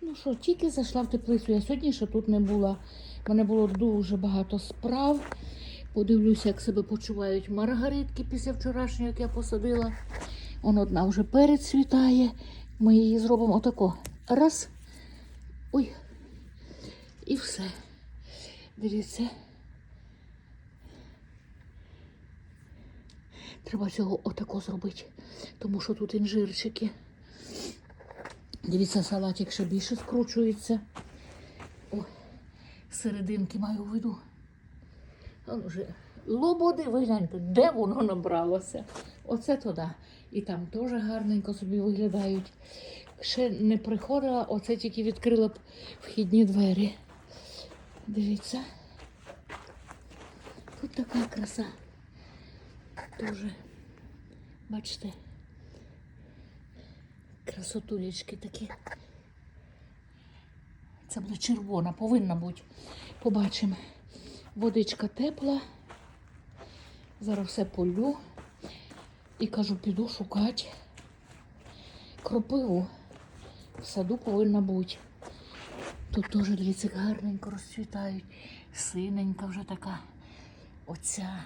Ну що, тільки зайшла в теплицю. Я сьогодні ще тут не була. У мене було дуже багато справ. Подивлюся, як себе почувають маргаритки після вчорашнього, як я посадила. Он одна вже перецвітає. Ми її зробимо отако. Раз. Ой. І все. Дивіться. Треба цього отако зробити, тому що тут інжирчики. Дивіться, салатик ще більше скручується. О, серединки маю в виду. Он вже лободи, ви гляньте, де воно набралося. Оце туди. І там теж гарненько собі виглядають. Ще не приходила, оце тільки відкрила б вхідні двері. Дивіться. Тут така краса. Дуже. Бачите. Красотулечки такі. Це буде червона, повинна бути. Побачимо. Водичка тепла. Зараз все полю. І кажу, піду шукати кропиву. В саду повинна бути. Тут теж дивіться, гарненько розцвітають. Синенька вже така. Оця.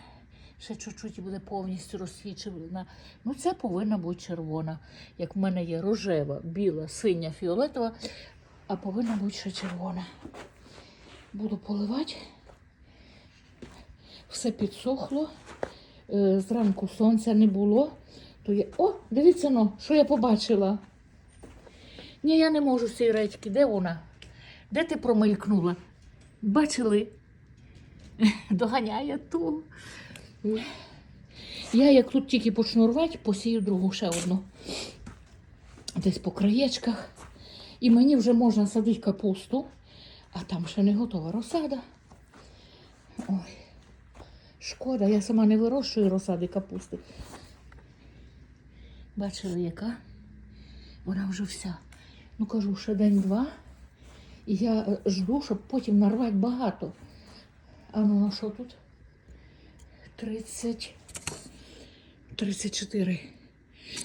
Ще чуть-чуть і буде повністю розсвічена. Ну, це повинна бути червона. Як в мене є рожева, біла, синя, фіолетова, а повинна бути ще червона. Буду поливати. Все підсохло. Е, Зранку сонця не було. То я... О, дивіться ну, що я побачила. Ні, я не можу з цієї речки. Де вона? Де ти промелькнула? Бачили? Доганяє ту. Я як тут тільки почну рвати, посію другу ще одну. Десь по краєчках. І мені вже можна садити капусту, а там ще не готова розсада. Ой, шкода, я сама не вирощую розсади капусти. Бачили, яка? Вона вже вся. Ну кажу, ще день-два. І я жду, щоб потім нарвати багато. А ну на що тут? 30. 34.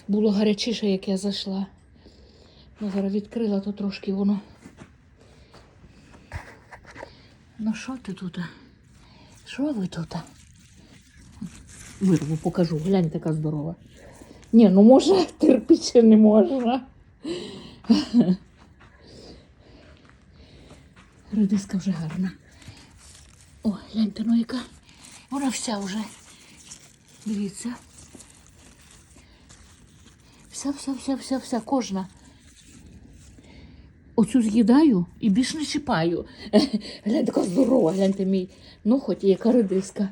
Було гарячіше, як я зайшла. Ну, зараз відкрила, то трошки воно. Ну що ти тут? Що ви тут? Вирву, покажу. Глянь, така здорова. Ні, ну може терпіти не можна. Редиска вже гарна. О, гляньте, ну яка. Вона вся вже. Дивіться. Вся, вся, вся, вся, вся, кожна. Оцю з'їдаю і більш не чіпаю. Гляньте, така здорова, гляньте мій. Ну, хоч і яка редиска.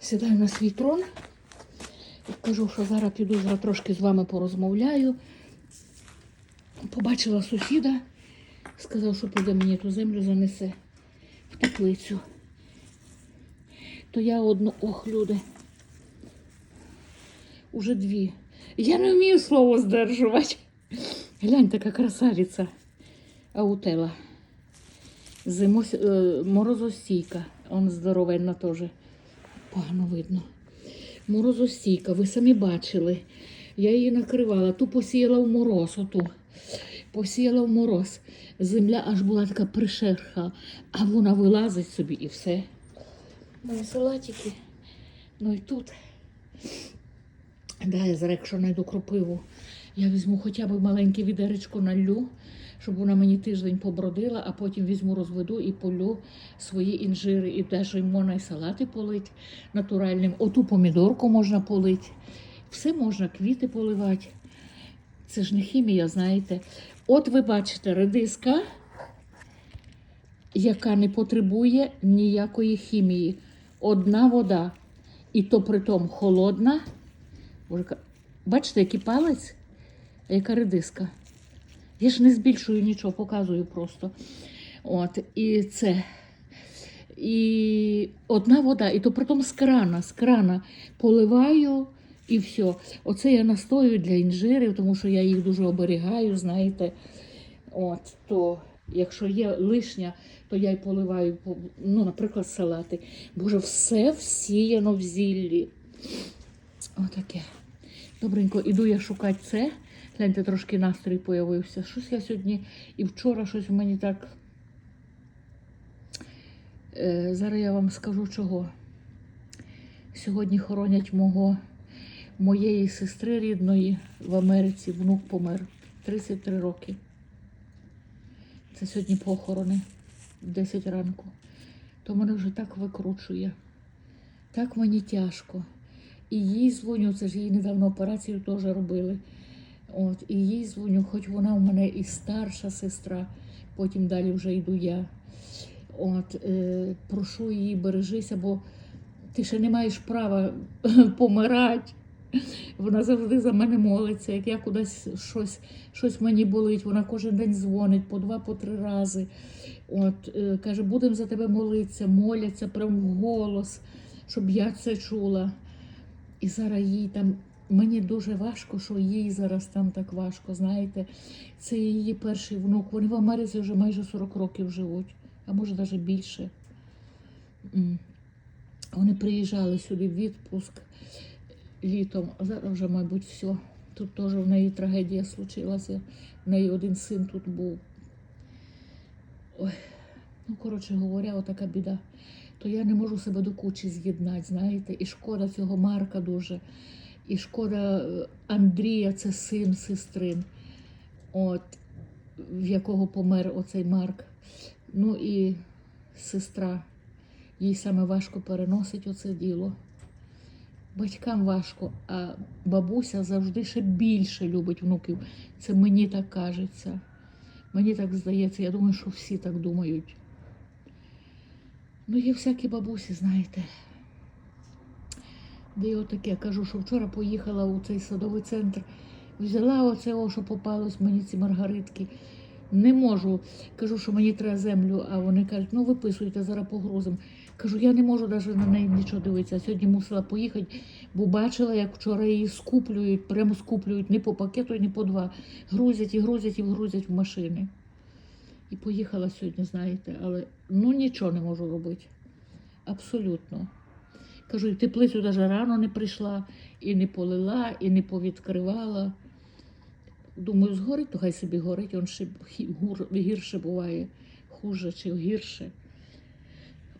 Сідаю на свій трон і кажу, що зараз піду зараз трошки з вами порозмовляю. Побачила сусіда, сказав, що піде мені ту землю занесе в теплицю. То я одну, ох, люди. Уже дві. Я не вмію слово здержувати. Глянь, така красавиця. Аутела. Зимось, е, морозостійка. Он здоровенна теж. Погано видно. Морозостійка, ви самі бачили. Я її накривала. Ту посіяла в мороз, оту. Посіяла в мороз. Земля аж була така пришерха, а вона вилазить собі і все. Мої салатики. Ну і тут. Да, я зараз, якщо знайду кропиву, я візьму хоча б маленьке відеречко наллю, щоб вона мені тиждень побродила, а потім візьму, розведу і полю свої інжири. І теж можна і салати полити натуральним. Оту помідорку можна полити. Все можна, квіти поливати. Це ж не хімія, знаєте. От ви бачите, редиска, яка не потребує ніякої хімії. Одна вода. І то притом холодна. Бачите, який палець, яка редиска. Я ж не збільшую нічого, показую просто. От, і це. І одна вода, і то притом з крана, з крана поливаю і все. Оце я настою для інжирів, тому що я їх дуже оберігаю, знаєте. От, то якщо є лишня, то я й поливаю, ну, наприклад, салати. Боже, все всіяно в зіллі. Отаке. Добренько, іду я шукати це. Гляньте, трошки настрій появився. Щось я сьогодні і вчора щось в мені так. Е, зараз я вам скажу чого. Сьогодні хоронять мого, моєї сестри рідної в Америці. Внук помер 33 роки. Це сьогодні похорони в 10 ранку. То мене вже так викручує. Так мені тяжко. І їй дзвоню, це ж їй недавно операцію теж робили. От, і їй дзвоню, хоч вона у мене і старша сестра, потім далі вже йду я. От, е, прошу її, бережися, бо ти ще не маєш права помирати. Вона завжди за мене молиться. Як я кудись щось, щось мені болить, вона кожен день дзвонить по два, по три рази. От, е, каже, будемо за тебе молитися, моляться прям голос, щоб я це чула. І зараз їй там. Мені дуже важко, що їй зараз там так важко. Знаєте, це її перший внук. Вони в Америці вже майже 40 років живуть, а може навіть більше. Вони приїжджали сюди в відпуск літом, а зараз вже, мабуть, все. Тут теж в неї трагедія случилася. В неї один син тут був. Ой, ну, коротше говоря, отака біда. То я не можу себе до кучі з'єднати, знаєте, і шкода цього Марка дуже. І шкода е, Андрія, це син сестрин, от, в якого помер оцей Марк. Ну і сестра. Їй саме важко переносить оце діло. Батькам важко, а бабуся завжди ще більше любить внуків. Це мені так кажеться. Мені так здається, я думаю, що всі так думають. Ну, є всякі бабусі, знаєте. Де я отаке кажу, що вчора поїхала у цей садовий центр, взяла оце, що попалось мені ці маргаритки. Не можу. Кажу, що мені треба землю, а вони кажуть, ну виписуйте, зараз погрузимо. Кажу, я не можу навіть на неї нічого дивитися. Сьогодні мусила поїхати, бо бачила, як вчора її скуплюють, прямо скуплюють не по пакету, ні по два. Грузять і грузять і грузять в машини. І поїхала сьогодні, знаєте, але ну нічого не можу робити. Абсолютно. Кажу, і теплицю навіть рано не прийшла, і не полила, і не повідкривала. Думаю, згорить, то хай собі горить, он ще гірше буває, хуже чи гірше.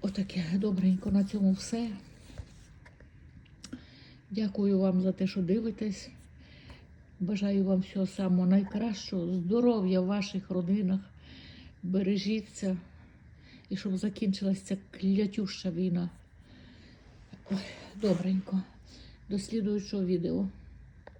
Отаке добренько на цьому все. Дякую вам за те, що дивитесь. Бажаю вам всього самого найкращого, здоров'я в ваших родинах. Бережіться і щоб закінчилася ця клятюща війна. Ой, добренько. До слідуючого відео.